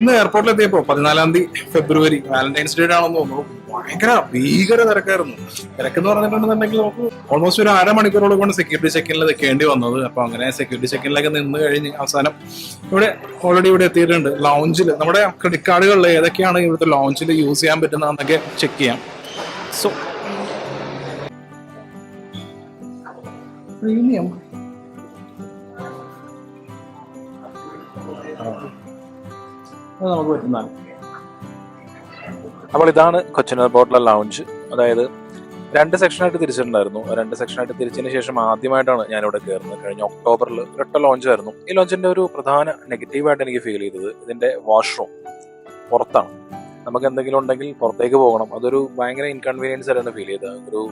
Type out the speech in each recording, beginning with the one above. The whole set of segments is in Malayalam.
ഇന്ന് എയർപോർട്ടിൽ എത്തിയപ്പോ പതിനാലാം തീയതി ഫെബ്രുവരി വാലന്റൈൻസ് ഡേ ആണെന്ന് തോന്നുന്നു. ഭയങ്കര ഭീകര തിരക്കായിരുന്നു. തിരക്കെന്ന് പറഞ്ഞിട്ടുണ്ടെന്നുണ്ടെങ്കിൽ നമുക്ക് ഓൾമോസ്റ്റ് ഒരു അരമണിക്കൂറോട് കൊണ്ട് സെക്യൂരിറ്റി ചെക്കിനിൽ നിൽക്കേണ്ടി വന്നത്. അപ്പൊ അങ്ങനെ സെക്യൂരിറ്റി ചെക്കിനിലൊക്കെ നിന്ന് കഴിഞ്ഞ് അവസാനം ഇവിടെ ഓൾറെഡി ഇവിടെ എത്തിയിട്ടുണ്ട്. ലോഞ്ചിൽ നമ്മുടെ ക്രെഡിറ്റ് കാർഡുകളിൽ ഏതൊക്കെയാണ് ഇവിടുത്തെ ലോഞ്ചിൽ യൂസ് ചെയ്യാൻ പറ്റുന്നതെന്നൊക്കെ ചെക്ക് ചെയ്യാം. സോ പ്രീമിയം നമുക്ക് പറ്റുന്നതാണ് അപ്പോൾ ഇതാണ് കൊച്ചിനർ ബോട്ടിലെ ലൗഞ്ച് അതായത് രണ്ട് സെക്ഷനായിട്ട് തിരിച്ചിട്ടുണ്ടായിരുന്നു. രണ്ട് സെക്ഷനായിട്ട് തിരിച്ചതിന് ശേഷം ആദ്യമായിട്ടാണ് ഞാനിവിടെ കയറുന്നത്. കഴിഞ്ഞ ഒക്ടോബറിൽ ഒരൊറ്റ ലോഞ്ച് ആയിരുന്നു. ഈ ലോഞ്ചിന്റെ ഒരു പ്രധാന നെഗറ്റീവായിട്ട് എനിക്ക് ഫീൽ ചെയ്തത് ഇതിന്റെ വാഷ്റൂം പുറത്താണ്. നമുക്ക് എന്തെങ്കിലും ഉണ്ടെങ്കിൽ പുറത്തേക്ക് പോകണം. അതൊരു ഭയങ്കര ഇൻകൺവീനിയൻസ് ആയിരുന്നു ഫീൽ ചെയ്തത്. ഒരു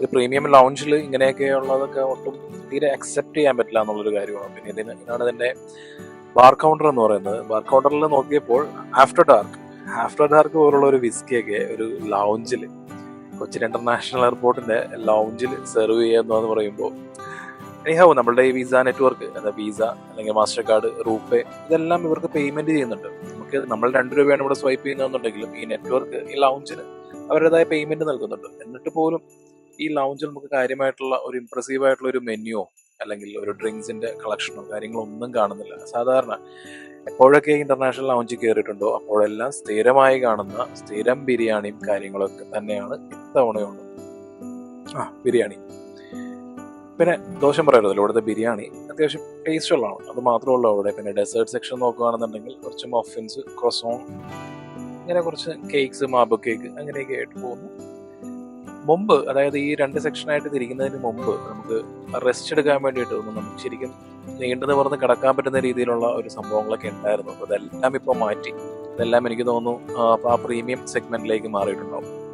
ഒരു പ്രീമിയം ലോഞ്ചിൽ ഇങ്ങനെയൊക്കെ ഉള്ളതൊക്കെ ഒട്ടും തീരെ അക്സെപ്റ്റ് ചെയ്യാൻ പറ്റില്ല എന്നുള്ളൊരു കാര്യമാണ്. പിന്നെ ഇതിന് ഇതാണ് ഇതിന്റെ ബാർ കൗണ്ടർ എന്ന് പറയുന്നത്. ബാർ കൗണ്ടറിൽ നോക്കിയപ്പോൾ ആഫ്റ്റർ ഡാർക്ക്. ആഫ്റ്റർ ഡാർക്ക് പോലുള്ള ഒരു വിസ്കിയൊക്കെ ഒരു ലൗഞ്ചിൽ കൊച്ചിൻ ഇന്റർനാഷണൽ എയർപോർട്ടിന്റെ ലൗഞ്ചിൽ സെർവ് ചെയ്യുന്നു എന്ന് പറയുമ്പോൾ എനിഹാവും നമ്മളുടെ ഈ വിസ നെറ്റ്വർക്ക് അതായത് വിസ അല്ലെങ്കിൽ മാസ്റ്റർ കാർഡ് റൂപേ ഇതെല്ലാം ഇവർക്ക് പേയ്മെന്റ് ചെയ്യുന്നുണ്ട്. നമുക്ക് നമ്മൾ രണ്ട് രൂപയാണ് ഇവിടെ സ്വൈപ്പ് ചെയ്യുന്നതെന്നുണ്ടെങ്കിലും ഈ നെറ്റ്വർക്ക് ഈ ലൗഞ്ചിന് അവരുടേതായ പേയ്മെന്റ് നൽകുന്നുണ്ട്. എന്നിട്ട് പോലും ഈ ലൗഞ്ചിൽ നമുക്ക് കാര്യമായിട്ടുള്ള ഒരു ഇംപ്രസീവ് ആയിട്ടുള്ള ഒരു മെനുവോ അല്ലെങ്കിൽ ഒരു ഡ്രിങ്ക്സിന്റെ കളക്ഷനോ കാര്യങ്ങളോ ഒന്നും കാണുന്നില്ല. സാധാരണ എപ്പോഴൊക്കെ ഇന്റർനാഷണൽ ലോഞ്ചിൽ കയറിയിട്ടുണ്ടോ അപ്പോഴെല്ലാം സ്ഥിരമായി കാണുന്ന സ്ഥിരം ബിരിയാണിയും കാര്യങ്ങളൊക്കെ തന്നെയാണ് ഇത്തവണയുള്ളത്. ആ ബിരിയാണി. പിന്നെ ദോശം പറയരുതല്ലോ ഇവിടുത്തെ ബിരിയാണി അത്യാവശ്യം ടേസ്റ്റ് ഉള്ളതാണ്. അത് മാത്രമല്ല അവിടെ. പിന്നെ ഡെസേർട്ട് സെക്ഷൻ നോക്കുകയാണെന്നുണ്ടെങ്കിൽ കുറച്ച് മഫിൻസ് ക്രൊസോൺ ഇങ്ങനെ കുറച്ച് കേക്ക്സ് മാബ് കേക്ക് അങ്ങനെയൊക്കെ ആയിട്ട് പോകുന്നു. മുമ്പ് അതായത് ഈ രണ്ട് സെക്ഷനായിട്ട് തിരിക്കുന്നതിന് മുമ്പ് നമുക്ക് റെസ്റ്റ് എടുക്കാൻ വേണ്ടിയിട്ട് ഒന്ന് നമുക്ക് ശരിക്കും നീണ്ടു നിവർന്ന് കിടക്കാൻ പറ്റുന്ന രീതിയിലുള്ള ഒരു സംഭവങ്ങളൊക്കെ ഉണ്ടായിരുന്നു. അതെല്ലാം ഇപ്പോൾ മാറ്റി. ഇതെല്ലാം എനിക്ക് തോന്നുന്നു ആ പ്രീമിയം സെഗ്മെന്റിലേക്ക് മാറിയിട്ടുണ്ടാവും.